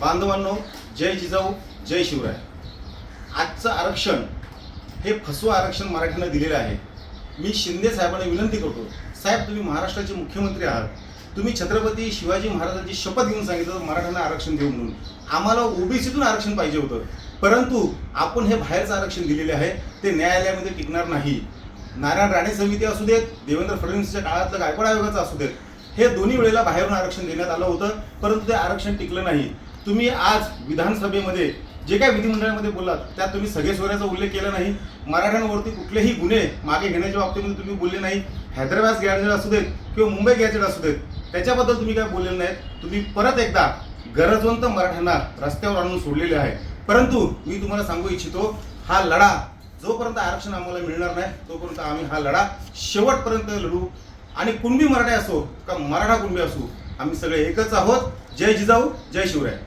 बांधवांनो जय जिजाऊ जय शिवराय. आजचं आरक्षण हे फसवं आरक्षण मराठ्यांना दिलेलं आहे. मी शिंदे साहेबांना विनंती करतो साहेब तुम्ही महाराष्ट्राचे मुख्यमंत्री आहात. तुम्ही छत्रपती शिवाजी महाराजांची शपथ घेऊन सांगितलं मराठ्यांना आरक्षण देऊ म्हणून. आम्हाला ओबीसीतून आरक्षण पाहिजे होतं. परंतु आपण हे बाहेरचं आरक्षण दिलेले आहे ते न्यायालयामध्ये टिकणार नाही. नारायण राणे समिती असू देत देवेंद्र फडणवीसच्या काळातलं गायकवाड आयोगाचं असू देत हे दोन्ही वेळेला बाहेरून आरक्षण देण्यात आलं होतं परंतु ते आरक्षण टिकलं नाही. तुम्ही आज विधानसभेमध्ये जे काय विधिमंडळामध्ये बोललात त्यात तुम्ही सगळे सोयऱ्याचा उल्लेख केला नाही. मराठ्यांवरती कुठलेही गुन्हे मागे घेण्याच्या बाबतीमध्ये तुम्ही बोलले नाही. हैदराबाद गॅजेट असू देत किंवा मुंबई गॅजेट असू देत त्याच्याबद्दल तुम्ही काय बोललेलं नाहीत. तुम्ही परत एकदा गरजवंत मराठ्यांना रस्त्यावर आणून सोडलेले आहे. परंतु मी तुम्हाला सांगू इच्छितो हा लढा जोपर्यंत आरक्षण आम्हाला मिळणार नाही तोपर्यंत आम्ही हा लढा शेवटपर्यंत लढू. आणि कुणबी मराठा असो का मराठा कुणबी असो आम्ही सगळे एकच आहोत. जय जिजाऊ जय शिवराय.